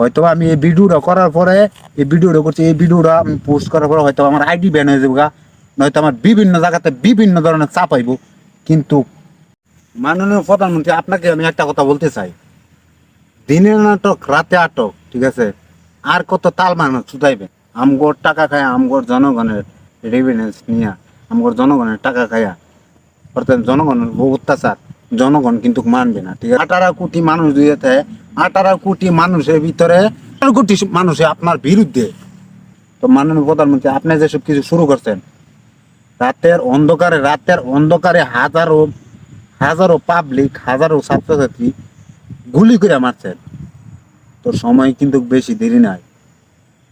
হয়তো আমি এই ভিডিওটা করার পরে, এই ভিডিওটা করছি, এই ভিডিওটা আমি পোস্ট করার পরে হয়তো আমার আইডি ব্যান হয়ে যাবে নয়তো আমার বিভিন্ন জায়গাতে বিভিন্ন ধরনের চাপ আইব কিন্তু মাননীয় প্রধানমন্ত্রী, আপনাকে আমি একটা কথা বলতে চাই। দিনের নাটক, রাতে আটক, ঠিক আছে? আর কত তাল মানো ছুটাইবে আমগোর টাকা খায় আমগোর জনগণের রেভিনেন্স নিয়া আমগোর জনগণের টাকা খায়া, অর্থাৎ জনগণের অত্যাচার। জনগণ কিন্তু মানবে না, ঠিক আছে? আঠারো কোটি মানুষ দিয়েছে আঠারো কোটি মানুষের ভিতরে আঠারো কোটি মানুষে আপনার বিরুদ্ধে। তো মাননীয় প্রধানমন্ত্রী, আপনি যেসব কিছু শুরু করছেন, রাতের অন্ধকারে রাতের অন্ধকারে হাজারো হাজারো পাবলিক হাজারো ছাত্রছাত্রী গুলি করে মারছেন। তো সময় কিন্তু বেশি দেরি নাই।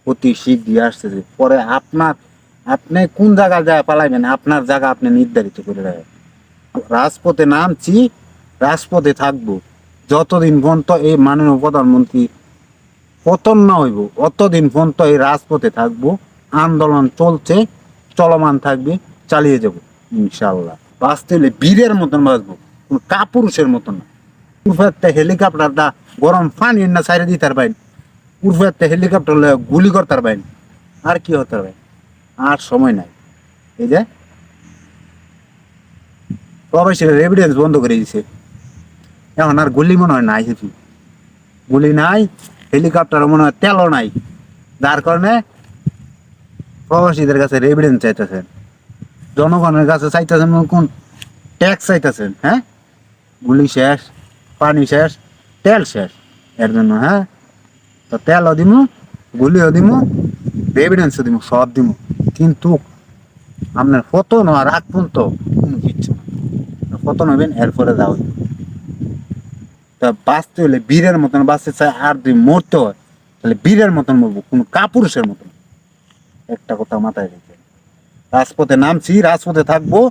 অতি শীঘ্রই আসতেছে। পরে আপনার, আপনি কোন জায়গা যায় পালাইবেন, আপনার জায়গা আপনি নির্ধারিত করে রাখেন। রাজপথে নামছি, রাজপথে থাকব। যতদিন পর্যন্ত এই মাননীয় প্রধানমন্ত্রী পতন না হইব, অতদিন পর্যন্ত এই রাজপথে থাকব, আন্দোলন চলছে, চলমান থাকবে, চালিয়ে যাব ইনশাল্লাহ বাঁচতে হলে বীরের মতন বাঁচবো, কোনো কাপুরুষের মতন না। উর্ফে একটা হেলিকপ্টারটা গরম পানি না সাইডে দিতে পারবেন উর্ফে একটা হেলিকপ্টার গুলি করতে পারবেন আর কি হতে পারবে আর সময় নাই। এই যে প্রবাসীরা এভিডেন্স বন্ধ করে দিছে। এখন আর গুলি মনে হয় নাই কিছু গুলি নাই হেলিকপ্টার মনে হয় তেলও নাই। যার কারণে প্রবাসীদের কাছে এভিডেন্স চাইতেছেন। জনগণের কাছে চাইতেছেন কোন? ট্যাক্স চাইতেছেন হ্যাঁ? গুলি শেষ, পানি শেষ, তেল শেষ। এর জন্য হ্যাঁ? তো তেলও দিমু, গুলিও দিমু এভিডেন্সও দিমু, সব দিমু। কিন্তু আপনার ফতন আর আগ পর্যন্ত কোনো কিচ্ছু না ফতন হবেন এরপরে যাও। তা বাঁচতে হলে বীরের মতন বাঁচতে চায় আর যদি মরতে হয়, তাহলে বীরের মতন মরবো, কোনো কাপুরুষের মতন। একটা কথা মাথায় রেখে। রাজপথে নামছি, রাজপথে থাকব,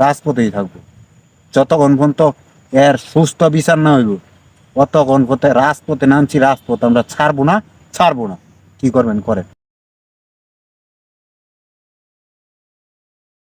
রাজপথেই থাকব। যতক্ষণ পর্যন্ত এর সুস্থ বিচার না হইব অতক্ষণ পথে রাজপথে নামছি, রাজপথ আমরা ছাড়বো না ছাড়বো না। কি করবেন, করেন।